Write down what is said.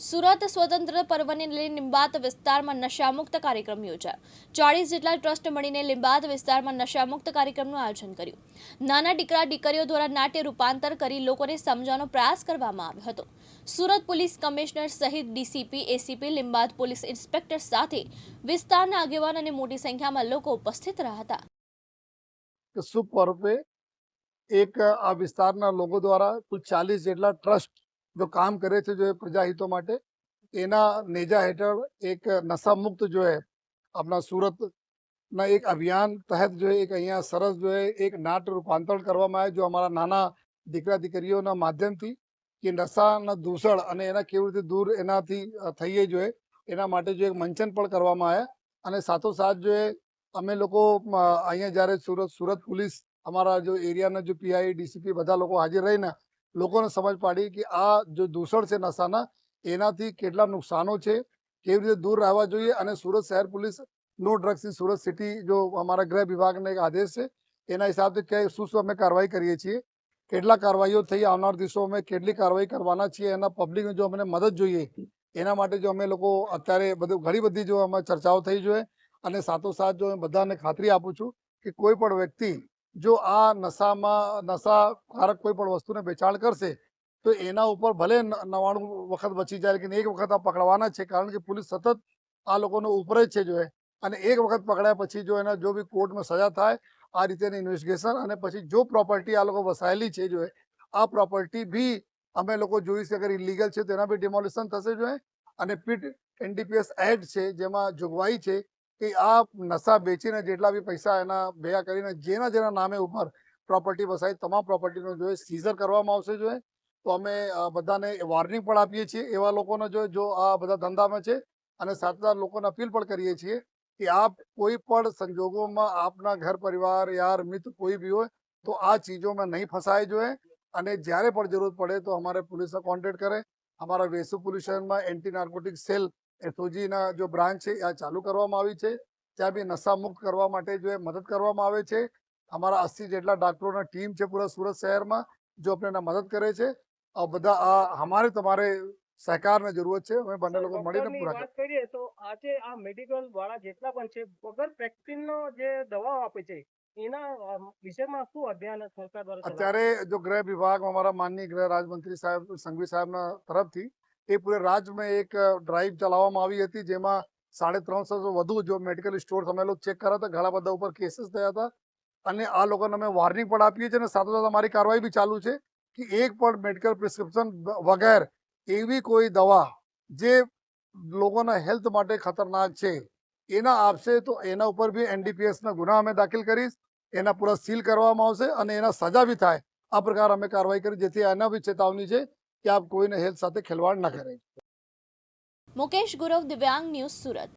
સુરત સ્વતંત્ર પર્વને લઈને લિંબાત વિસ્તારમાં નશામુક્ત કાર્યક્રમ યોજાયો. ચાળીસ જેટલા ટ્રસ્ટ મળીને લિંબાત વિસ્તારમાં નશામુક્ત કાર્યક્રમનું આયોજન કર્યું. નાના દીકરા દીકરીઓ દ્વારા નાટ્ય રૂપાંતર કરી લોકોને સમજવાનો પ્રયાસ કરવામાં આવ્યો હતો. સુરત પોલીસ કમિશનર સહિત DCP, ACP Limbayat police inspector સાથે વિસ્તારના આગેવાન અને મોટી સંખ્યામાં લોકો ઉપસ્થિત રહ્યા હતા. કે શુભ પર્વ એક આ વિસ્તારના લોકો દ્વારા કુલ ચાલીસ જેટલા ટ્રસ્ટ જો કામ કરે છે જો એ પ્રજા હિતો માટે, એના નેજા હેઠળ એક નશા મુક્ત જો है આપણા સુરતના એક અભિયાન તહેત જો એક અહીંયા સરસ જો એક નાટ રૂપાંતરણ કરવામાં આવે જો અમારા નાના દીકરા દીકરીઓના માધ્યમથી કે નશાના દૂષણ અને એના કેવી રીતે દૂર એનાથી થઈએ જોઈએ એના માટે જો એક મંચન પણ કરવામાં આવ્યા. અને સાથોસાથ જો એ અમે લોકો અહીંયા જ્યારે સુરત સુરત પોલીસ અમારા જો એરિયાના જો પીઆઈ ડીસીપી બધા લોકો હાજર રહીને લોકોને સમજ પાડી કે આ જો દૂષણ છે નશાના, એનાથી કેટલા નુકસાનો છે, કેવી રીતે દૂર રહેવા જોઈએ અને સુરત શહેર પોલીસ નો ડ્રગ્સ ઇન સુરત સિટી જો અમારા ગૃહ વિભાગનો એક આદેશ છે, એના હિસાબથી કે શું શું અમે કાર્યવાહી કરીએ છીએ, કેટલા કાર્યવાહીઓ થઈ આવનાર દિવસોમાં કેટલી કાર્યવાહી કરવાના છીએ, એના પબ્લિકને જો અમને મદદ જોઈએ, એના માટે જો અમે લોકો અત્યારે બધું ઘણી બધી જો અમે ચર્ચાઓ થઈ જોઈએ, અને સાથોસાથ જો બધાને ખાતરી આપું છું કે કોઈ પણ વ્યક્તિ જો આ નશામાં નશાકારક કોઈ પણ વસ્તુને વેચાણ કરશે, તો એના ઉપર ભલે નવાણું વખત બચી જાય, લેકિન એક વખત આ પકડવાના છે, કારણ કે પોલીસ સતત આ લોકોનો ઉપર જ છે જો અને એક વખત પકડ્યા પછી જો એના, જો બી કોર્ટમાં સજા થાય, આ રીતેની ઇન્વેસ્ટિગેશન અને પછી જો પ્રોપર્ટી આ લોકો વસાયેલી છે જો આ પ્રોપર્ટી બી અમે લોકો જોઈ છે, અગર ઇલીગલ છે, તો એના બી ડિમોલિશન થશે જો અને પીટ એનડીપીએસ એડ છે, જેમાં જોગવાઈ છે કે આ નશા વેચીને જેટલા બી પૈસા એના ભેગા કરીને જેના જેના નામે ઉપર પ્રોપર્ટી વસાય તમામ પ્રોપર્ટીનો જો સીઝર કરવામાં આવશે જો તો અમે બધાને વોર્નિંગ પણ આપીએ છીએ એવા લોકોને જો જો આ બધા ધંધામાં છે અને સાથે સાથે લોકોને અપીલ પણ કરીએ છીએ કે આપ કોઈ પણ સંજોગોમાં આપના ઘર પરિવાર યાર મિત્ર કોઈ બી હોય, તો આ ચીજોમાં નહીં ફસાય જોઈએ અને જ્યારે પણ જરૂર પડે તો અમારે પોલીસને કોન્ટેક્ટ કરે. અમારા વેસુ પોલીસ સ્ટેશનમાં એન્ટી નાર્કોટિક સેલ એસઓજીના જો બ્રાન્ચ છે આ ચાલુ કરવામાં આવી છે. ત્યાં બી નશા મુક્ત કરવા માટે જો મદદ કરવામાં આવે છે. અમારા અસ્સી જેટલા ડાક્ટરોના ટીમ છે પૂરા સુરત શહેરમાં જો આપણે મદદ કરે છે. બધા આ અમારે તમારે સહકારની જરૂરત છે. અમે બંને લોકો મળીને પૂરા વાત કરીએ તો આજે આ મેડિકલ વાળા જેટલા પણ છે વગર વેક્સિનનો જે દવાઓ આપે છે એના વિષયમાં શું અભિયાન સરકાર દ્વારા અત્યારે જો ગૃહ વિભાગ અમારા માનનીય ગૃહ રાજમંત્રી સાહેબ સંઘવી સાહેબના તરફથી એ પૂરે રાજ્યમાં એક ડ્રાઈવ ચલાવવામાં આવી હતી, જેમાં સાડે ત્રણસો વધુ જો મેડિકલ સ્ટોર્સ અમે લોકો ચેક કર્યા હતા, ઘણા બધા ઉપર કેસીસ થયા હતા. અને આ લોકોને અમે વોર્નિંગ પણ આપીએ છીએ અને સાથે સાથે અમારી કાર્યવાહી બી ચાલુ છે કે એક પણ મેડિકલ પ્રિસ્ક્રિપ્શન વગર એવી કોઈ દવા જે લોકોના હેલ્થ માટે ખતરનાક છે, એના આપશે તો એના ઉપર બી એનડીપીએસના ગુના અમે દાખલ કરીશ, એના પૂરા સીલ કરવામાં આવશે અને એના સજા બી થાય. આ પ્રકાર અમે કાર્યવાહી કરી, જેથી એના બી ચેતવણી છે કે આપ કોઈને હેલ્થ સાથે ખેલવાડ ના કરે મુકેશ ગુરવ દિવ્યાંગ ન્યૂઝ સુરત.